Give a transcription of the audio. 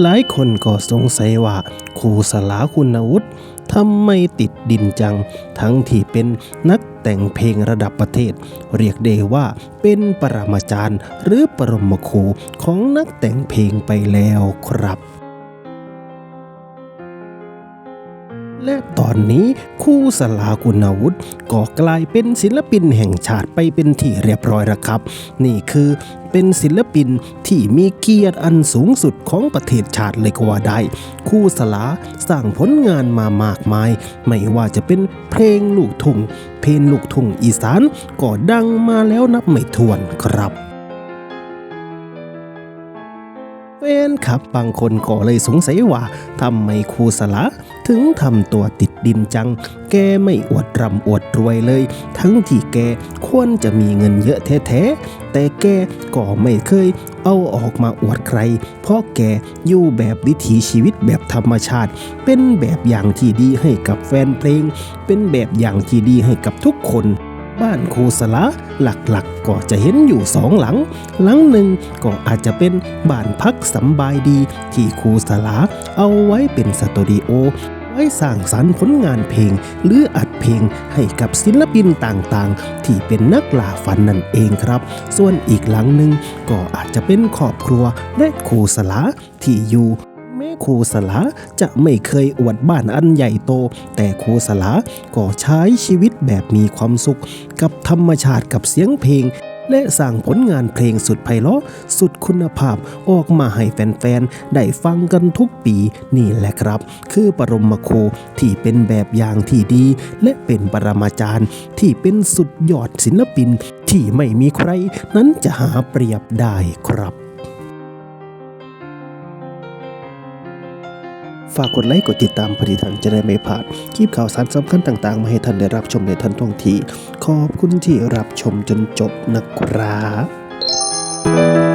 หลายคนก็สงสัยว่าครูสลาคุณวุฒิทำไมติดดินจัง ทั้งที่เป็นนักแต่งเพลงระดับประเทศ เรียกได้ว่าเป็นปรมาจารย์หรือปรมครูของนักแต่งเพลงไปแล้วครับ และตอนนี้ครูสลาคุณวุฒิก็กลายเป็นศิลปินแห่งชาติไปเป็นที่เรียบร้อยแล้วครับ นี่คือเป็นศิลปินที่มีเกียรติอันสูงสุดของประเทศชาติเลยก็ว่าได้ครูสลาสร้างผลงานมามากมาย ไม่ว่าจะเป็นเพลงลูกทุ่งเพลงลูกทุ่งอีสานก็ดังมาแล้วนับไม่ถ้วนครับ นคลับบางคนก็เลยสงสัยว่าทำไมครูสลาถึงทำตัวติดดินจัง แกไม่อวดร่ำอวดรวยเลย ทั้งที่แกควรจะมีเงินเยอะแท้ๆ แต่แกก็ไม่เคยเอาออกมาอวดใคร เพราะแกอยู่แบบวิถีชีวิตแบบธรรมชาติ เป็นแบบอย่างที่ดีให้กับแฟนเพลง เป็นแบบอย่างที่ดีให้กับทุกคน บ้านครูสลาหลักๆก็จะเห็นอยู่สองหลัง หลังหนึ่งก็อาจจะเป็นบ้านพักสำบายดี ที่ครูสลาเอาไว้เป็นสตูดิโอไว้สร้างสรรค์ผลงานเพลง หรืออัดเพลงให้กับศิลปินต่างๆ ที่เป็นนักล่าฝันนั่นเองครับ ส่วนอีกหลังหนึ่งก็อาจจะเป็นครอบครัวและครูสลาที่อยู่ ครูสลาจะไม่เคยอวดบ้านอันใหญ่โต แต่ครูสลาก็ใช้ชีวิตแบบมีความสุข กับธรรมชาติกับเสียงเพลง และสร้างผลงานเพลงสุดไพเราะ สุดคุณภาพออกมาให้แฟนๆ ได้ฟังกันทุกปีนี่แหละครับ คือปรมครูที่เป็นแบบอย่างที่ดี และเป็นปรมาจารย์ที่เป็นสุดยอดศิลปินที่ไม่มีใคร นั้นจะหาเปรียบได้ครับ ฝากกดไลค์กดติดตามพอดีท่นจะได้ไม่พลาดคลิปข่าวสารสำคัญต่างๆ มาให้ท่านได้รับชมในทันท่วงที ขอบคุณที่รับชมจนจบนะครับ